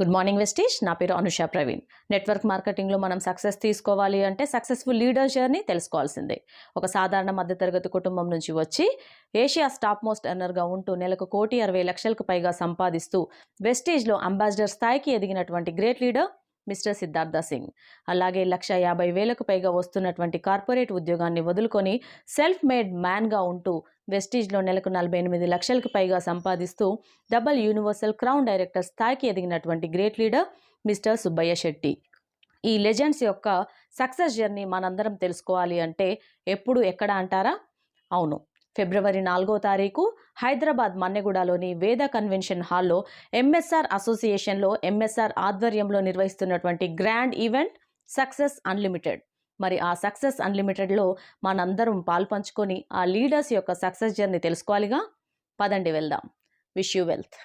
Good morning వెస్టీష్ నా పేరు Anusha Praveen. Network మార్కెటింగ్లో మనం సక్సెస్ తీసుకోవాలి అంటే సక్సెస్ఫుల్ లీడర్ జర్నీ తెలుసుకోవాల్సిందే. ఒక సాధారణ మధ్యతరగతి కుటుంబం నుంచి వచ్చి ఏషియా టాప్ మోస్ట్ ఎర్నర్గా ఉంటూ నెలకు కోటి అరవై లక్షలకు పైగా సంపాదిస్తూ వెస్టీజ్లో అంబాసిడర్ స్థాయికి ఎదిగినటువంటి great leader mister Siddhartha Singh. అలాగే లక్ష యాభై వేలకు పైగా వస్తున్నటువంటి కార్పొరేట్ ఉద్యోగాన్ని వదులుకొని సెల్ఫ్ మేడ్ మ్యాన్గా ఉంటూ వెస్టీజ్లో నెలకు నలభై ఎనిమిది లక్షలకు పైగా సంపాదిస్తూ డబల్ యూనివర్సల్ క్రౌన్ డైరెక్టర్ స్థాయికి ఎదిగినటువంటి great leader mister Subbaiah Shetty. ఈ లెజెండ్స్ యొక్క సక్సెస్ జర్నీ మనందరం తెలుసుకోవాలి అంటే ఎప్పుడు ఎక్కడ అంటారా? అవును. ఫిబ్రవరి నాలుగో తారీఖు హైదరాబాద్ మన్నెగూడలోని వేద కన్వెన్షన్ హాల్లో ఎంఎస్ఆర్ అసోసియేషన్లో ఎంఎస్ఆర్ ఆధ్వర్యంలో నిర్వహిస్తున్నటువంటి గ్రాండ్ ఈవెంట్ సక్సెస్ అన్లిమిటెడ్. మరి ఆ సక్సెస్ అన్లిమిటెడ్లో మనందరం పాల్పంచుకొని ఆ లీడర్స్ యొక్క సక్సెస్ జర్నీ తెలుసుకోవాలిగా? పదండి వెళ్దాం. Wish you wealth.